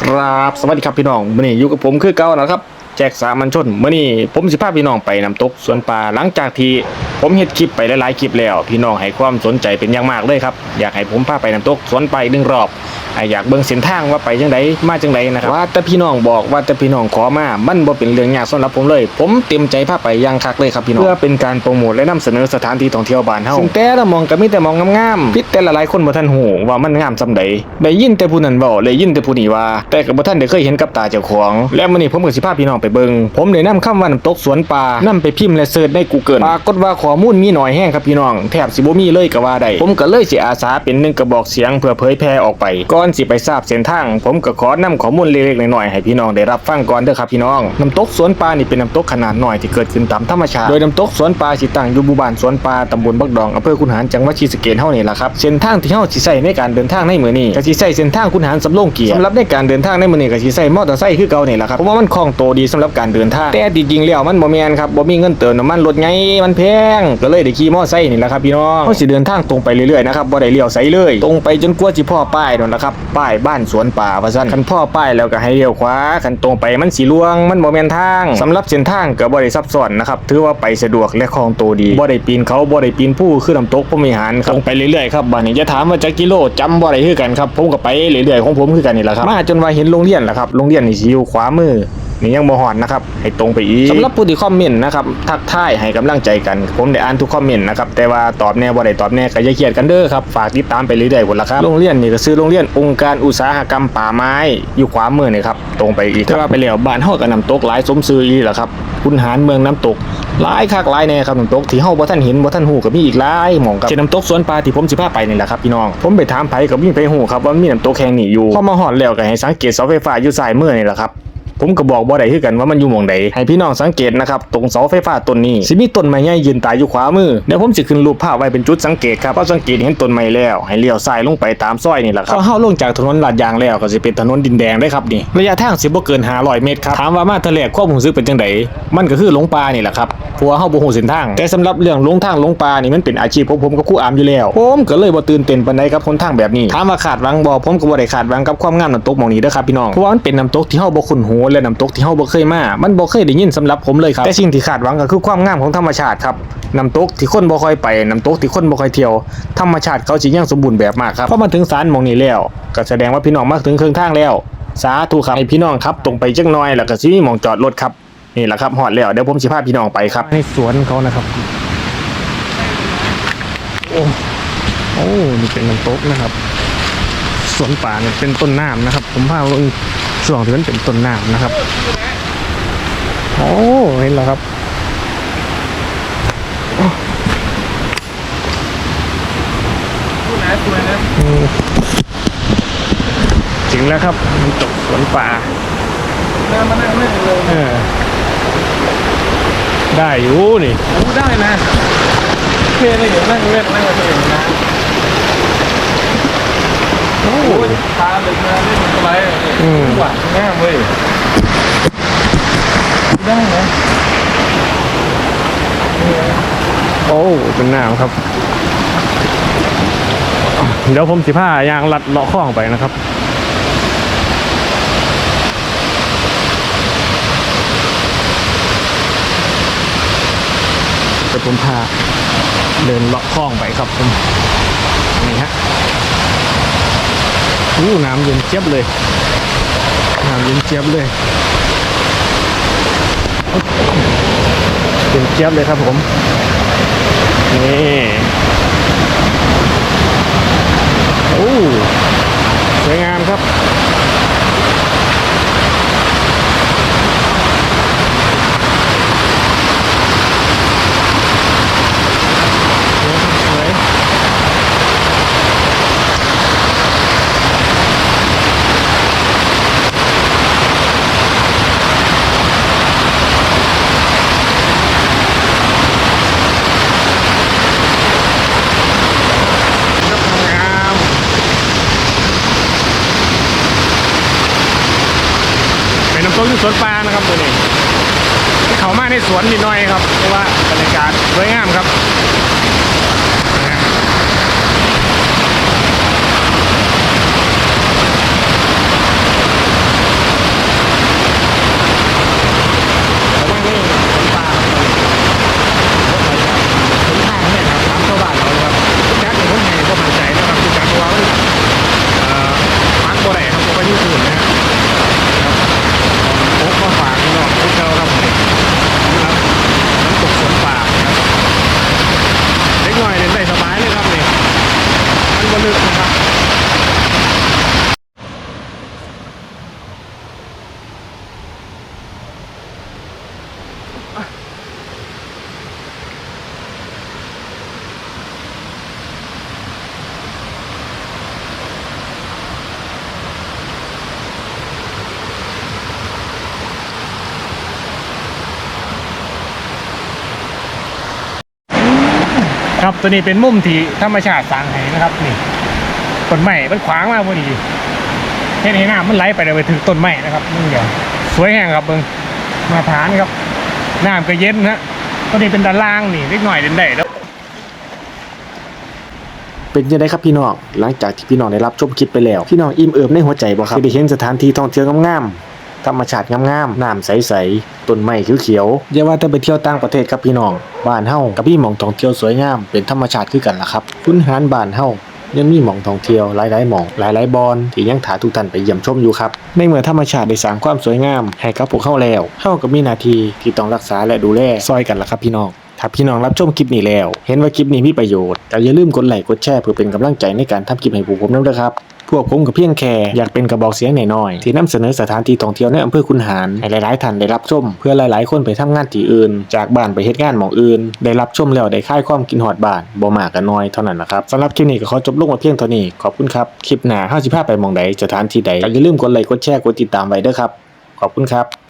ครับสวัสดีครับพี่น้องมื่อนี้อยู่กับผมคือเก่านะครับ แจกสามัญชนมื่อนี้ผมสิพาพี่น้องไปน้ำตกสวนป่าหลังจากที่ผมเฮ็ดคลิปไปหลายๆคลิปแล้ว พี่น้องให้ความสนใจเป็นอย่างมากเลยครับอยากให้ผมพาไปน้ำตกสวนป่าหนึ่งรอบ อ่าอยากเบิ่งเส้นทางว่าไปจังไดมาจังไดนะครับว่าแต่พี่น้องบอกว่าแต่พี่น้องขอมามันบ่เป็นเรื่องยากสำหรับผมเลย ผมเต็มใจพาไปอย่างคักเลยครับพี่น้องเพื่อเป็นการโปรโมทและนำเสนอสถานที่ท่องเที่ยวบ้านเฮาซึ่งแต่ละหมองก็มีแต่หมองงามๆพิษแต่ละหลายคนบ่ทันหูว่ามันงามซำใดได้ยินแต่ผู้นั้นเว้าเลยยินแต่ผู้นี้ว่า แต่ก็บ่ทันได้เคยเห็นกับตาเจ้าของและมื้อนี้ผมก็สิพาพี่น้องไปเบิ่งผมได้นำคำว่าน้ำตกสวนป่านำไปพิมพ์และเสิร์ชใน Google ปรากฏว่าข้อมูลมีน้อยแฮงครับพี่น้องแทบสิบ่มีเลยก็ว่าได้ผมก็เลยสิอาสาเป็นหนึ่งกระบอกเสียงเพื่อเผยแพร่ออกไปก่อนสิไปทราบเส้นทาง ผมก็ขอนำข้อมูลเล็กๆน้อยๆให้พี่น้องได้รับฟังก่อนเด้อครับพี่น้องน้ำตกสวนป่านี่เป็นน้ำตกขนาดน้อยที่เกิดขึ้นตามธรรมชาติโดยน้ำตกสวนป่าสิตั้งอยู่หมู่บ้านสวนป่าตำบลบักดองอำเภอคุนหารจังหวัดศรีสเกษเฮานี่ล่ะครับเส้นทางที่เฮาสิใช้ในการเดินทางในมื้อนี้ก็สิใช้เส้นทางคุนหารสำโรงเกียรติสำหรับในการเดินทางในมื้อนี้ก็สิใช้มอเตอร์ไซค์คือเก่านี่ล่ะครับเพราะว่ามันคล่องตัวดีสำหรับการเดินทางแต่จริงๆแล้วมันบ่แม่นครับบ่มีเงินเติมน้ำมันรถไงมันแพงก็เลยได้ขี่มอเตอร์ไซค์นี่ล่ะครับพี่น้องเฮาสิเดินทางตรงไปเรื่อยๆนะครับบ่ได้เลี้ยวไสเลย ตรงไปจนกว่าสิพ่อป้ายนั่นล่ะครับป้ายบ้านสวนป่าว่าซั่นคันพ่อป้ายแล้วก็ให้เลี้ยวขวาคันตรงไปมันสิลวง มันบ่แม่นทางสำหรับเส้นทางก็บ่ได้ซับซ้อนนะครับถือว่าไปสะดวกและคล่องตัวดีบ่ได้ปีนเขาบ่ได้ปีนผู้คือน้ำตกพรหมิหารครับตรงไปเรื่อยๆครับบัดนี้จะถามว่าจักกิโลจำบ่ได้คือกันครับผมก็ไปเรื่อยๆของผมคือกันนี่แหละครับมาจนว่าเห็นโรงเรียนแล้วครับโรงเรียนนี่สิอยู่ขวามือ นี่ยังบ่ฮอดนะครับ ให้ตรงไปอีกสำหรับผู้ที่คอมเมนต์นะครับทักทายให้กำลังใจกัน ผมได้อ่านทุกคอมเมนต์นะครับแต่ว่าตอบแน่บ่ได้ตอบแน่ก็อย่าเครียดกันเด้อครับฝากติดตามไปเรื่อยๆพุ่นละครับโรงเรียนนี่ก็ชื่อโรงเรียนองค์การอุตสาหกรรมป่าไม้อยู่ขวามือนี่ครับตรงไปอีกแต่ว่าไปแล้วบ้านเฮาก็น้ำตกหลายสมชื่ออีหล่ะครับคุณหารเมืองน้ำตกหลายคักหลายแน่ครับน้ำตกที่เฮาบ่ทันเห็นบ่ทันฮู้ก็มีอีกหลายหม่องครับเช่นน้ำตกสวนปลาที่ผมสิพาไปนี่แหละครับพี่น้องผมไปถามไผก็บ่มีไผฮู้ครับว่ามีน้ำตกแห่งนี้อยู่พอมาฮอดแล้วก็ให้สังเกตเสาไฟฟ้าอยู่ซ้ายมือนี่แหละครับ ผมก็บอกบ่ได้คือกันว่ามันอยู่หม่องใดให้พี่น้องสังเกตนะครับตรงเสาไฟฟ้าต้นนี้สิมีต้นไม้ใหญ่ยืนตายอยู่ขวามือเดี๋ยวผมสิขึ้นรูปภาพไว้เป็นจุดสังเกตครับพอสังเกตเห็นต้นไม้แล้วให้เลี้ยวซ้ายลงไปตามซอยนี่แหละครับพอเฮาลงจากถนนลาดยางแล้วก็สิเป็นถนนดินแดงได้ครับนี่ระยะทางสิบ่เกิน500เมตรครับถามว่ามาทะเลความรู้สึกเป็นจังไดมันก็คือหลงป่านี่แหละครับพราะว่าเฮาบ่ฮู้เส้นทาง แต่สำหรับเรื่องหลงทางหลงป่านี่มันเป็นอาชีพของผมกับครูอามอยู่แล้วผมก็เลยบ่ตื่นเต้นปานใดกับหนทางแบบนี้ถามว่าขาดหวังบ่ผมก็บ่ได้ขาดหวังกับความงามน้ำตกหม่องนี้เด้อครับพี่น้องเพราะว่ามันเป็นน้ำตกที่เฮาบ่คุ้นหูและน้ำตกที่เฮาบ่เคยมา มันบ่เคยได้ยินสำหรับผมเลยครับ แต่สิ่งที่ขาดหวังก็คือความงามของธรรมชาติครับน้ำตกที่คนบ่ค่อยไปน้ำตกที่คนบ่ค่อยเที่ยวธรรมชาติเขาสิยังสมบูรณ์แบบมากครับพอมาถึงศาลมองนี้แล้ว ก็แสดงว่าพี่น้องมาถึงเครึ่องทางแล้ว สาธุครับให้พี่น้องครับตรงไปจักหน่อยแล้วก็สิมีหมองจอดรถครับนี่แหละครับฮอดแล้วเดี๋ยวผมสิพาพี่น้องไปครับในสวนเขานะครับโอ้โอ้นี่เป็นน้ำตกนะครับ สวนป่าเนี่ยเป็นต้นน้ำนะครับ ผมพาลง ช่วงที่มันเป็นต้นน้ำนะครับ โอ้เห็นแล้วครับอืมถึงแล้วครับน้ำตกสวนป่าน้ำมานั่งเล่นเลยเออได้อยู่นี่รู้ได้นะเพลนี่เดี๋ยวนั่งเล่นนั่งกับตัวเองนะโอ้โอ้ย พาเด็กมาเล่นสบายเลยอืมหวานง่ามเว้ยได้นะโอ้เป็นน้ำครับ เดี๋ยวผมสิผ้ายางลัดเลาะข้องไปนะครับจะผมพาเดินเลาะข้องไปครับผมนี่ฮะ อู้น้ำเย็นเจี๊ยบเลย น้ำเย็นเจี๊ยบเลย เย็นเจี๊ยบเลยครับผม นี่ โอ้สวยงามครับ สวยงาม เป็นน้ำต้นที่สวนปลานะครับตัวนี้เขามาในสวนนิดหน่อยครับเพราะว่าบรรยากาศสวยงามครับ ครับตัวนี้เป็นมุมที่ธรรมชาติสร้างให้นะครับนี่ต้นไม้มันขวางมากพอดีเห็นให้น้ำมันไหลไปเลยไปถึงต้นไม้นะครับนี่เดียวสวยแห้งครับเบิ้งมาฐานครับน้ำก็เย็นนะตัวนี้เป็นด้านล่างนี่เล็กหน่อยเด่นได้แล้วเป็นยังไงครับพี่น้อง หลังจากที่พี่น้องได้รับชมคลิปไปแล้ว พี่น้องอิ่มเอิบในหัวใจบ่ครับที่ได้เห็นสถานที่ท่องเที่ยวงาม ธรรมชาติงามๆน้ำใสๆต้นไม้เขียวๆอย่าว่าแต่ไปเที่ยวต่างประเทศครับพี่น้องบ้านเฮากับพี่หมองท่องเที่ยวสวยงามเป็นธรรมชาติคือกันล่ะครับคุณหานบ้านเฮายังมีหมองท่องเที่ยวหลายๆหมองหลายๆบอนที่ยังถาทุกท่านไปเยี่ยมชมอยู่ครับในเมื่อธรรมชาติได้สร้างความสวยงามให้กับพวกเฮาแล้วเฮาก็มีหน้าที่ที่ต้องรักษาและดูแลซอยกันล่ะครับพี่น้อง ถ้าพี่น้องรับชมคลิปนี้แล้ว เห็นว่าคลิปนี้มีประโยชน์ก็อย่าลืมกดไลค์กดแชร์เพื่อเป็นกำลังใจในการทำคลิปให้พวกผมด้วยครับพวกผมกับเพียงแค่อยากเป็นกระบอกเสียงหน่อยๆที่นำเสนอสถานที่ท่องเที่ยวในอำเภอคุนหารให้หลายๆท่านได้รับชม เพื่อหลายๆ คนไปทำงานที่อื่น จากบ้านไปเฮ็ดงานหมองอื่น ได้รับชมแล้วได้คลายความกินหอดบ้านบ่มากก็น้อยเท่านั้นนะครับสำหรับคลิปนี้ก็ขอจบลงมาเพียงเท่านี้ขอบคุณครับคลิปหน้า55ไปมองใดสถานที่ใดอย่าลืมกดไลค์กดแชร์กดติดตามไว้ด้อครับขอบคุณครับ